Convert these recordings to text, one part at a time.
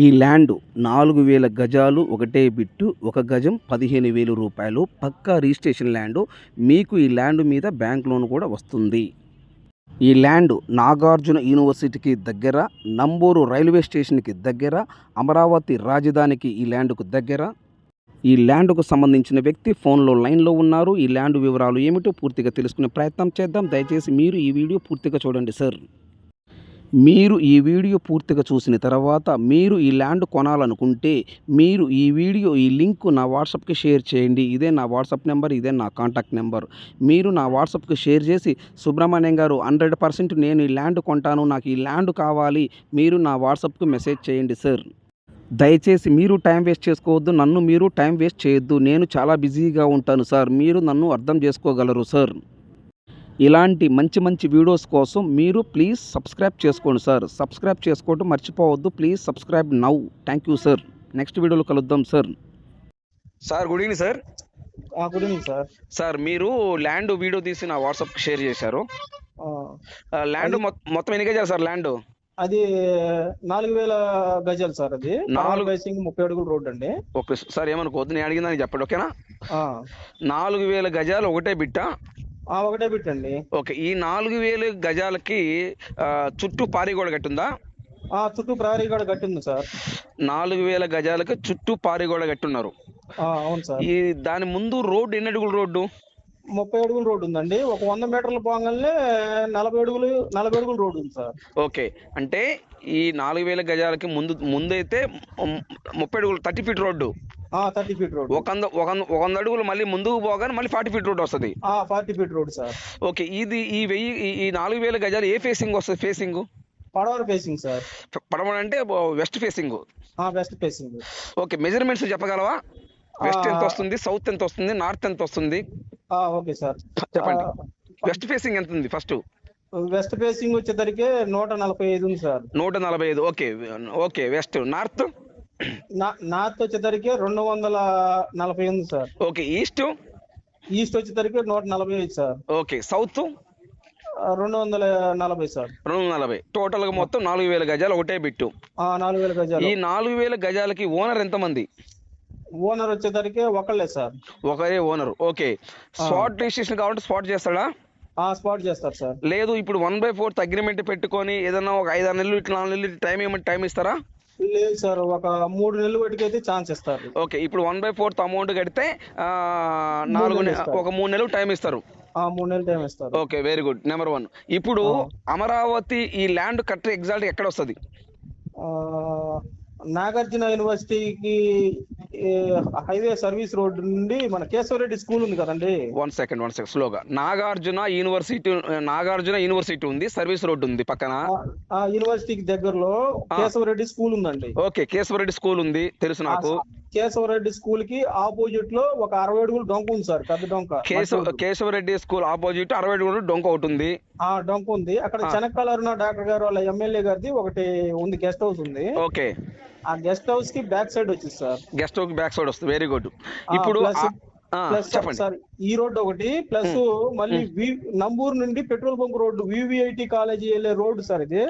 ఈ ల్యాండ్ నాలుగు వేల గజాలు ఒకటే బిట్టు ఒక గజం పదిహేను వేలు రూపాయలు. పక్కా రిజిస్ట్రేషన్ ల్యాండ్ మీకు ఈ ల్యాండ్ మీద బ్యాంక్ లోన్ కూడా వస్తుంది. ఈ ల్యాండ్ నాగార్జున యూనివర్సిటీకి దగ్గర నంబూరు రైల్వే స్టేషన్కి దగ్గర అమరావతి రాజధానికి ఈ ల్యాండ్కు దగ్గర. ఈ ల్యాండ్కు సంబంధించిన వ్యక్తి ఫోన్లో లైన్లో ఉన్నారు. ఈ ల్యాండ్ వివరాలు ఏమిటో పూర్తిగా తెలుసుకునే ప్రయత్నం చేద్దాం. దయచేసి మీరు ఈ వీడియో పూర్తిగా చూడండి సార్. మీరు ఈ వీడియో పూర్తిగా చూసిన తర్వాత మీరు ఈ ల్యాండ్ కొనాలనుకుంటే మీరు ఈ వీడియో ఈ లింక్ నా వాట్సాప్కి షేర్ చేయండి. ఇదే నా వాట్సాప్ నెంబర్ ఇదే నా కాంటాక్ట్ నెంబర్. మీరు నా వాట్సాప్కి షేర్ చేసి సుబ్రహ్మణ్యం గారు హండ్రెడ్ పర్సెంట్ నేను ఈ ల్యాండ్ కొంటాను నాకు ఈ ల్యాండ్ కావాలి మీరు నా వాట్సాప్కి మెసేజ్ చేయండి సార్. దయచేసి మీరు టైం వేస్ట్ చేసుకోవద్దు నన్ను మీరు టైం వేస్ట్ చేయొద్దు. నేను చాలా బిజీగా ఉంటాను సార్. మీరు నన్ను అర్థం చేసుకోగలరు సార్. ఇలాంటి మంచి మంచి వీడియోస్ కోసం మీరు ప్లీజ్ సబ్స్క్రైబ్ చేసుకోండి సార్ సబ్స్క్రైబ్ చేసుకోవడం మర్చిపోవద్దు. Please subscribe now thank you sir next వీడియోలో కలుద్దాం sir sir good evening sir ఆ, గుడ్ ఈవినింగ్ సార్ సార్ మీరు ల్యాండ్ వీడియో తీసి నా వాట్సాప్కి షేర్ చేశారు. ల్యాండ్ మొత్తం ఎన్ని గజాలు సార్ ల్యాండ్ అది నాలుగు వేల గజాలు సార్ అది. నాలుగు- బైసింగ్ ముప్పై అడుగుల రోడ్ అండి. ఓకే సార్ ఏమనుకోవద్దు నేను అడిగిందని చెప్పండి ఓకేనా? ఆ, నాలుగు వేల గజాలు ఒకటే బిట్ట? ఒకటే పెట్టండి ఓకే ఈ నాలుగు వేల గజాలకి చుట్టూ పారిగోడ కట్టుందా? ఆ చుట్టూ ప్రహరీ కూడా కట్టింది సార్. నాలుగు వేల గజాలకి చుట్టూ పారిగోడ కట్టున్నారు. అవును సార్. ఈ దాని ముందు రోడ్డు ఎన్ని అడుగుల రోడ్డు? ముప్పై అడుగుల రోడ్ ఉందండి. ఒక వంద మీటర్లు పోగానే నలభై అడుగులు నలభై అడుగుల రోడ్ ఉంది సార్. ఓకే అంటే ఈ నాలుగు వేల గజాలకి ముందు ముందైతే ముప్పై అడుగులు thirty feet road. Thirty feet road ఒక వంద ఒక వంద- ఒక వంద అడుగులు మళ్ళీ ముందుకు పోగానే మళ్ళీ ఫార్టీ ఫీట్ రోడ్ వస్తుంది. Forty feet road sir okay ఇది ఈ వెయ్యి ఈ- ఈ నాలుగు వేల గజాలు ఏ ఫేసింగ్ వస్తుంది? ఫేసింగ్ పడవర ఫేసింగ్ సార్ పడమడ అంటే west facing west facing okay measurements చెప్పగలవా? వెస్ట్ ఎంత. వస్తుంది? సౌత్ ఎంత వస్తుంది? నార్త్ ఎంత వస్తుంది? ఓకే సార్ చెప్పండి. వెస్ట్ ఫేసింగ్ ఎంత ఉంది ఫస్ట్ వెస్ట్ ఫేసింగ్ వచ్చేసరికి నూట నలభై ఐదు ఉంది సార్ నూట నలభై ఐదు okay okay west north north వచ్చేసరికి రెండు వందల నలభై ఉంది సార్. Okay east? ఈస్ట్ వచ్చేసరికి నూట నలభై ఐదు సార్. Okay south? రెండు వందల నలభై సార్. రెండు వందల నలభై. టోటల్గా మొత్తం నాలుగు వేల గజాలు ఒకటే బిట్టు. నాలుగు వేల గజాలు. ఈ నాలుగు వేల గజాలకి ఓనర్ ఎంతమంది? ఓనర్ వచ్చేసరికి ఒకళ్ళే సార్. ఒకరే ఓనర్. ఓకే. స్పాట్ రిజిస్ట్రేషన్ కావాలంటే స్పాట్ చేస్తాడా? స్పాట్ చేస్తారు సార్. లేదు ఇప్పుడు వన్ బై ఫోర్త్ అగ్రిమెంట్ పెట్టుకొని ఏదైనా ఒక ఐదారు నెలలు ఇట్లా నాలుగు నెలలు టైం ఏమంటే టైం ఇస్తారా? లేదు సార్ ఒక మూడు నెలలు బట్టికైతే ఛాన్స్ ఇస్తారు. ఓకే ఇప్పుడు వన్ బై ఫోర్త్ అమౌంట్ కడితే నాలుగు. ఒక మూడు నెలలు టైం ఇస్తారు. మూడు నెలలు టైం ఇస్తారు. Okay very good. Number one. ఇప్పుడు అమరావతి ఈ ల్యాండ్ కరెక్ట్ ఎగ్జాక్ట్ ఎక్కడ వస్తుంది? నాగార్జున యూనివర్సిటీకి హైవే సర్వీస్ రోడ్ నుండి మన కేశవరెడ్డి స్కూల్ ఉంది కదండి. వన్ సెకండ్ వన్ సెకండ్ స్లోగా. నాగార్జున యూనివర్సిటీ నాగార్జున యూనివర్సిటీ ఉంది సర్వీస్ రోడ్ ఉంది పక్కన. ఆ- ఆ యూనివర్సిటీకి దగ్గరలో కేశవరెడ్డి స్కూల్ ఉందండి. ఓకే కేశవరెడ్డి స్కూల్ ఉంది తెలుసు నాకు. కేశవరెడ్డి స్కూల్కి ఆపోజిట్లో ఒక అరవై అడుగులు డొంక ఉంది సార్ పెద్ద డొంక. కేశవ. కేశవరెడ్డి స్కూల్ ఆపోజిట్ అరవై అడుగులు డొంక ఒకటి ఉంది. ఆ డొంక ఉంది. అక్కడ. చెనక్కాల అరుణ డాక్టర్ గారు వాళ్ళ ఎమ్మెల్యే గారిది ఒకటి ఉంది గెస్ట్ హౌస్ ఉంది. ఓకే. ఆ గెస్ట్ హౌస్కి బ్యాక్ సైడ్ వచ్చింది sir. Guest house back side వస్తుంది. Very good. ఇప్పుడు ప్లస్ సార్ ఈ రోడ్ ఒకటి ప్లస్ మళ్ళీ నంబూరు నుండి petrol bunk road VVIT college వెళ్ళే రోడ్డు సార్ ఇది.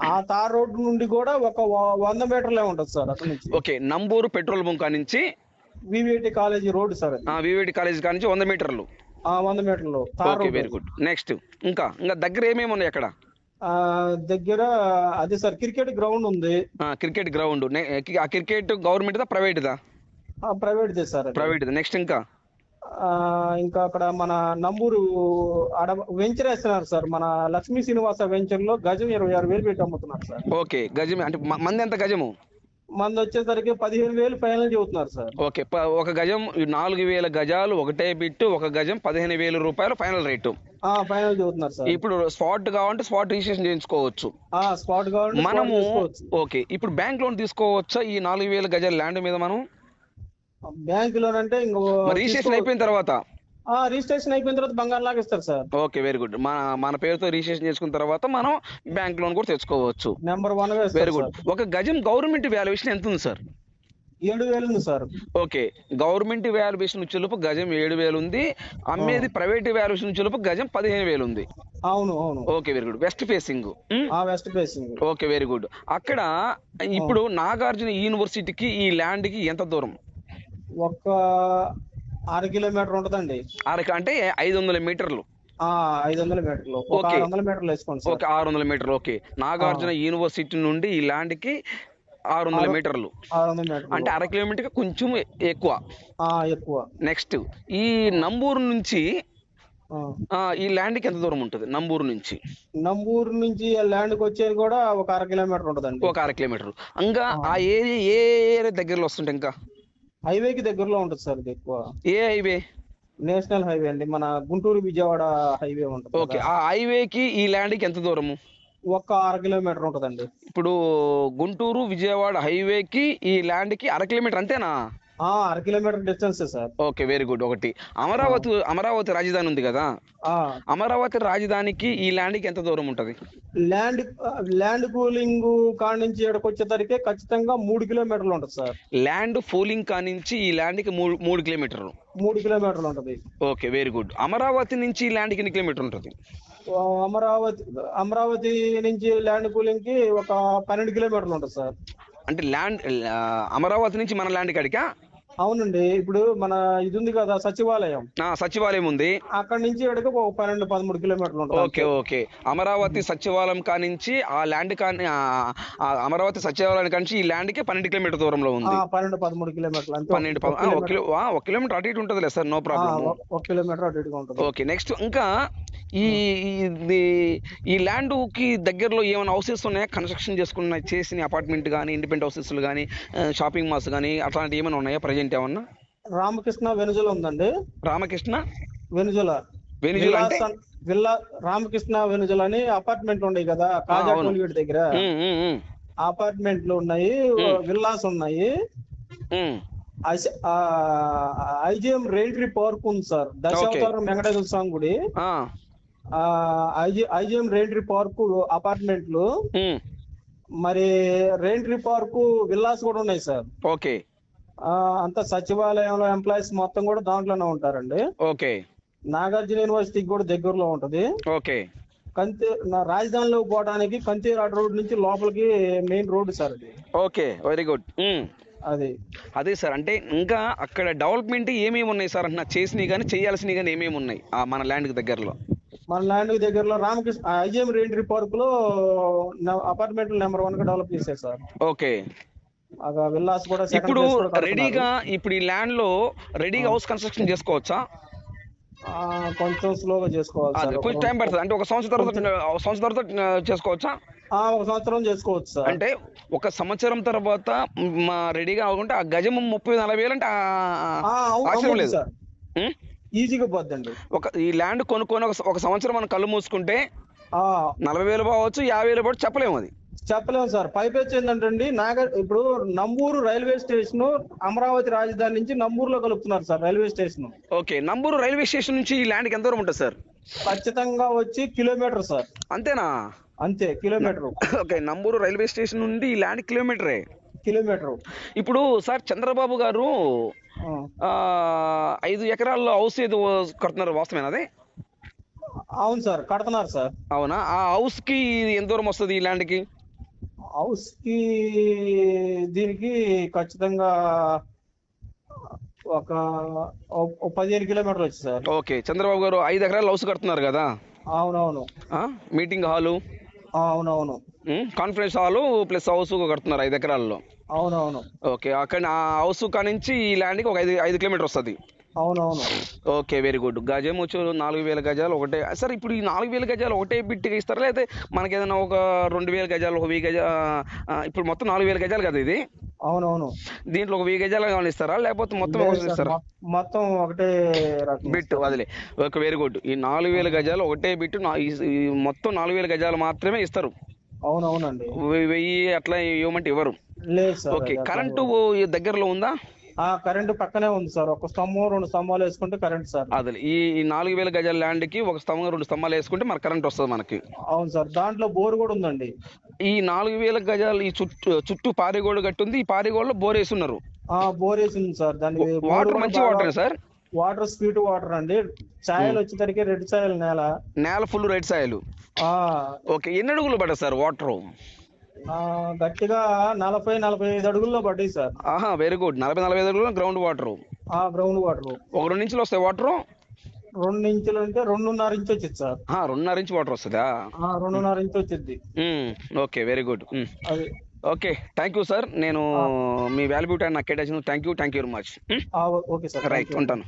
ఆ, తార్ రోడ్డు నుండి కూడా ఒక వంద మీటర్లే ఉంటుంది సార్ అక్కడ నుంచి. ఓకే నంబూరు పెట్రోల్ బంక్ నుంచి? VVIT college road sir VVD college నుంచి వంద మీటర్లు. ఆ వంద మీటర్లు ఓకే వెరీ గుడ్. నెక్స్ట్ ఇంకా ఇంకా దగ్గర ఏమేమి ఉన్నాయి అక్కడ? ఆ దగ్గర అదే సార్ క్రికెట్ గ్రౌండ్ ఉంది. Cricket ground. ఆ క్రికెట్ గవర్నమెంట్ దా ప్రైవేట్ దా ప్రైవేట్ దే సార్. ప్రైవేట్ నెక్స్ట్ ఇంకా? ఇంకా అక్కడ మన నంబూరు ఆడ వెంచర్ వేస్తున్నారు సార్. మన లక్ష్మీ శ్రీనివాస వెంచర్లో గజం ఇరవై ఆరు వేలు పెట్టి అమ్ముతున్నారు సార్. ఓకే గజం అంటే మంది ఎంత గజము? మంది వచ్చేసరికి పదిహేను వేలు ఫైనల్ చెబుతున్నారు సార్. ఓకే ఒక గజం నాలుగు వేల గజాలు ఒకటే బిట్టు ఒక గజం పదిహేను వేల రూపాయలు ఫైనల్ రేటు. ఆ ఫైనల్ చెబుతున్నారు సార్. ఇప్పుడు స్పాట్ కావాలంటే స్పాట్ రిజిస్ట్రేషన్ చేయించుకోవచ్చు. ఆ స్పాట్ కావాలంటే మనము. ఓకే ఇప్పుడు బ్యాంక్ లోన్ తీసుకోవచ్చా ఈ నాలుగు వేల గజాల ల్యాండ్ మీద మనం? బ్యాంక్ లోన్ అంటే ఇంకో రిజిస్ట్రేషన్ అయిపోయిన తర్వాత? ఆ రిజిస్ట్రేషన్ అయిపోయిన తర్వాత బంగారం లాగా ఇస్తారు సార్. ఓకే వెరీ గుడ్ మన మన పేరుతో రిజిస్ట్రేషన్ చేసుకున్న తర్వాత మనం బ్యాంక్ లోన్ కూడా తెచ్చుకోవచ్చు. నెంబర్ వన్ వెరీ గుడ్ ఒక గజం గవర్నమెంట్ వాల్యుయేషన్ ఎంత ఉంది సార్? ఏడు వేలు ఉంది సార్. ఓకే గవర్నమెంట్ వాల్యుయేషన్ వచ్చేలోపు గజం ఏడు వేలు ఉంది. అమ్మేది ప్రైవేట్ వాల్యుయేషన్ వచ్చేలోపు గజం పదిహేను వేలు ఉంది. అవును అవును. Okay very good west facing ఆ west facing okay very good అక్కడ ఇప్పుడు నాగార్జున యూనివర్సిటీకి ఈ ల్యాండ్కి ఎంత దూరం? ఒక ఆరు కిలోమీటర్ ఉంటదండి. అరక అంటే ఐదు వందల మీటర్లు. ఆ ఐదు వందల మీటర్లు. ఒక ఓకే. ఆరు వందల మీటర్లు వేసుకోండి సార్. ఓకే ఆరు వందల మీటర్లు. ఓకే. నాగార్జున యూనివర్సిటీ నుండి ఈ ల్యాండ్కి ఆరు వందల ఆరు- మీటర్లు. ఆరు వందల మీటర్లు. అంటే అర కిలోమీటర్ కొంచెం ఎక్కువ. ఆ, ఎక్కువ. నెక్స్ట్ ఈ నంబూరు నుంచి ఆ. ఆ, ఈ ల్యాండ్కి ఎంత దూరం ఉంటుంది? నంబూరు నుంచి. నంబూరు నుంచి ల్యాండ్కి వచ్చేది కూడా ఒక అర కిలోమీటర్ ఉంటదండి. ఒక అర కిలోమీటర్. ఇంకా ఆ. ఏరియా ఏ ఏరియా దగ్గరలో వస్తుంటే ఇంకా? హైవేకి దగ్గరలో ఉంటుంది సార్ ఇది ఎక్కువ. ఏ హైవే? నేషనల్ హైవే అండి. మన గుంటూరు విజయవాడ హైవే ఉంటుంది ఓకే. ఆ హైవేకి ఈ ల్యాండ్కి ఎంత దూరము? ఒక అర కిలోమీటర్ ఉంటదండి. ఇప్పుడు గుంటూరు విజయవాడ హైవేకి ఈ ల్యాండ్కి అర కిలోమీటర్ అంతేనా? అర kilometre distance sir. Okay very good. ఒకటి. అమరావతి అమరావతి రాజధాని ఉంది కదా? అమరావతి రాజధానికి ఈ ల్యాండ్కి ఎంత దూరం ఉంటది? ల్యాండ్ ల్యాండ్ కూలింగ్ కాడ నుంచి ఇక్కడికి వచ్చేసరికి ఖచ్చితంగా మూడు కిలోమీటర్లు ఉంటుంది సార్. ల్యాండ్ ఫూలింగ్ కానించి ఈ ల్యాండ్కి మూడు మూడు కిలోమీటర్లు. మూడు కిలోమీటర్లు ఉంటది. Okay very good. అమరావతి నుంచి ఈ ల్యాండ్కి ఎన్ని కిలోమీటర్ ఉంటుంది? అమరావతి అమరావతి నుంచి ల్యాండ్ కూలింగ్కి ఒక పన్నెండు కిలోమీటర్లు ఉంటుంది సార్. అంటే ల్యాండ్ అమరావతి నుంచి మన ల్యాండ్ కాడికా? అవునండి. ఇప్పుడు మన ఇది ఉంది కదా సచివాలయం. ఆ, సచివాలయం ఉంది. అక్కడ నుంచి ఇక్కడికి ఒక పన్నెండు పదమూడు కిలోమీటర్లు ఉంటుంది. Okay okay. అమరావతి సచివాలయం కానించి ఆ ల్యాండ్ కాని అమరావతి సచివాలయం కానించి ఈ ల్యాండ్కి పన్నెండు కిలోమీటర్ దూరంలో ఉంది. పన్నెండు పదమూడు కిలోమీటర్లు పన్నెండు ఒక కిలోమీటర్- అటు ఇటు ఉంటుందిలే సార్ నో ప్రాబ్లం ఒక- ఒక కిలోమీటర్ అటు ఇటుగా ఉంటుంది. ఓకే నెక్స్ట్ ఇంకా ఈ ఈ ల్యాండ్కి దగ్గరలో ఏమైనా హౌసెస్ ఉన్నాయా? కన్స్ట్రక్షన్ చేసుకున్న చేసిన అపార్ట్మెంట్ కానీ ఇండిపెండెంట్ హౌసెస్ కానీ షాపింగ్ మాల్స్ కానీ అట్లాంటివి ఏమైనా ఉన్నాయా ప్రజెంట్ ఏమన్నా? రామకృష్ణ వెనుజుల ఉందండి. రామకృష్ణ? వెనుజుల. వెనిజులా అంటే? విల్లా రామకృష్ణ వెనుజుల అని అపార్ట్మెంట్ ఉన్నాయి కదా కాజా. టోల్గేట్ దగ్గర. అపార్ట్మెంట్లు ఉన్నాయి. విల్లాస్ ఉన్నాయి. ఐజిఎం రైల్ట్రీ పార్క్ ఉంది సార్. దశావతారం వెంకటేశ్వర స్వామి గుడి. ఐజిఎం రైల్ట్రీ పార్క్ అపార్ట్మెంట్లు. మరి రైల్ట్రీ పార్క్ విల్లాస్ కూడా ఉన్నాయి సార్. ఓకే. అంతా సచివాలయంలో ఎంప్లాయీస్ మొత్తం కూడా దాంట్లోనే ఉంటారండి. ఓకే. నాగార్జున యూనివర్సిటీకి కూడా దగ్గరలో ఉంటది. ఓకే. కంతే నా రాజధానిలో పోవడానికి కంతేరాడు రోడ్ నుంచి లోపలికి మెయిన్ రోడ్డు సార్ అది. Okay very good. అది. అదే సార్ అంటే ఇంకా అక్కడ డెవలప్మెంట్ ఏమేమి ఉన్నాయి సార్? అంటున్నా చేసినవి కానీ చేయాల్సినవి కానీ ఏమేమి ఉన్నాయి ఆ మన ల్యాండ్ దగ్గరలో. మన ల్యాండ్ దగ్గరలో రామకృష్ణ ఐజిఎం రైల్ట్రీ పార్క్లో అపార్ట్మెంట్ నెంబర్ వన్గా డెవలప్ చేశారు సార్. ఓకే. విల్లాస్ కూడా ఇప్పుడు. రెడీగా ఇప్పుడు ఈ ల్యాండ్లో రెడీగా హౌస్ కన్స్ట్రక్షన్ చేసుకోవచ్చా? కొంచెం స్లోగా చేసుకోవాలి సార్. కొంచెం టైం పడుతుంది. అంటే ఒక సంవత్సరం తర్వాత సంవత్సరం తర్వాత చేసుకోవచ్చా? ఆ, ఒక సంవత్సరం చేసుకోవచ్చు సార్. అంటే ఒక సంవత్సరం తర్వాత మా రెడీగా అవ్వకుంటే ఆ గజం ముప్పై నలభై వేలు అంటే ఆశ్చర్యం లేదు? ఈజీగా పోద్దండి. ఒక ఈ ల్యాండ్ కొనుక్కొని ఒక ఒక సంవత్సరం మనం కళ్ళు మూసుకుంటే నలభై వేలు పోవచ్చు యాభై వేలు పోవచ్చు చెప్పలేము అది. చెప్పలేము సార్. పైపెచ్చి ఏంటంటే నాగర్ ఇప్పుడు నంబూరు రైల్వే స్టేషన్ అమరావతి రాజధాని నుంచి నంబూరులో కలుపుతున్నారు sir railway station. Okay Namburu railway station నుంచి ఈ ల్యాండ్కి ఎంత దూరం ఉంటుంది సార్? ఖచ్చితంగా వచ్చి కిలోమీటర్ సార్. అంతేనా? అంతే kilometre. Okay Namburu railway station నుండి ఈ ల్యాండ్ కిలోమీటరే. కిలోమీటర్. ఇప్పుడు సార్ చంద్రబాబు గారు ఐదు ఎకరాల్లో హౌస్ ఏదో కడుతున్నారు వాస్తవేనా అదే? అవును సార్ కడుతున్నారు సార్. అవునా? ఆ హౌస్కి ఎంత దూరం వస్తుంది ఈ ల్యాండ్కి హౌస్కి దీనికి ఖచ్చితంగా ఒక పదిహేను కిలోమీటర్లు వచ్చి సార్. ఓకే చంద్రబాబు గారు ఐదు ఎకరాలు హౌస్ కడుతున్నారు కదా? అవునవును. Meeting hall? అవునవును. కాన్ఫరెన్స్ హాలు ప్లస్ హౌస్ కడుతున్నారు ఐదు ఎకరాల్లో. అవునవును. ఓకే అక్కడ ఆ హౌస్ కానించి ఈ ల్యాండ్కి ఒక ఐదు ఐదు కిలోమీటర్ వస్తుంది. అవునవును. ఓకే వెరీ గుడ్ గజం వచ్చి నాలుగు వేల గజాలు ఒకటే. సార్ ఇప్పుడు ఈ నాలుగు వేల గజాలు ఒకటే బిట్గా ఇస్తారా? లేకపోతే మనకి ఏదైనా ఒక రెండు వేల గజాలు ఒక వెయ్యి గజ ఇప్పుడు మొత్తం నాలుగు వేల గజాలు కదా ఇది? అవునవును. దీంట్లో ఒక వెయ్యి గజాలు కావాలి ఇస్తారా? లేకపోతే మొత్తం లేదు ఇస్తారా? మొత్తం ఒకటే బిట్ వదిలే ఓకే వెరీ గుడ్ ఈ నాలుగు వేల గజాలు ఒకటే బిట్ మొత్తం నాలుగు వేల గజాలు మాత్రమే ఇస్తారు. అవునవునండి. వెయ్యి అట్లా ఇవ్వమంటే ఇవ్వరు. లేదు సార్ ఓకే కరెంటు దగ్గరలో ఉందా? ఆ కరెంటు పక్కనే ఉంది సార్. ఒక స్తంభం రెండు స్తంభాలు వేసుకుంటే కరెంట్ సార్. అదే ఈ నాలుగు వేల గజాల ల్యాండ్కి ఒక స్తంభం రెండు స్తంభాలు వేసుకుంటే మనకు కరెంట్ వస్తుంది మనకి. అవును సార్. దాంట్లో బోర్ కూడా ఉందండి. ఈ నాలుగు వేల గజాలు ఈ చుట్టూ చుట్టూ పారిగోడు కట్టి ఉంది ఈ పారిగోడలో బోర్ వేస్తున్నారు ఆ బోర్ వేసింది సార్. దానికి వాటర్ మంచి water sir? Water sweet water అండి. ఛాయలు వచ్చేసరికి రెడ్ ఛాయలు నేల. నేల ఫుల్ రైట్ సాయిల్ ఆ ఓకే ఎన్ని అడుగులు పడ్డా సార్ వాటర్ గట్టిగా నలభై నలభై ఐదు అడుగుల్లో పడ్డాయి సార్. ఆహా వెరీ గుడ్. నలభై నలభై ఐదు అడుగులు గ్రౌండ్ వాటర్ ఆ గ్రౌండ్ వాటర్ ఒక రెండు ఇంచులు వస్తాయి వాటర్ రెండు ఇంచులు అంటే రెండున్నర ఇంచు వచ్చింది సార్. రెండున్నర ఇంచు వాటర్ వస్తుందా? ఆ రెండున్నర ఇంచు వచ్చింది. Okay very good. అది. Okay thank you sir. నేను మీ వాల్యూ టైం నాకు కేటాయించిన thank you thank you very much. Okay sir. Right, ఉంటాను.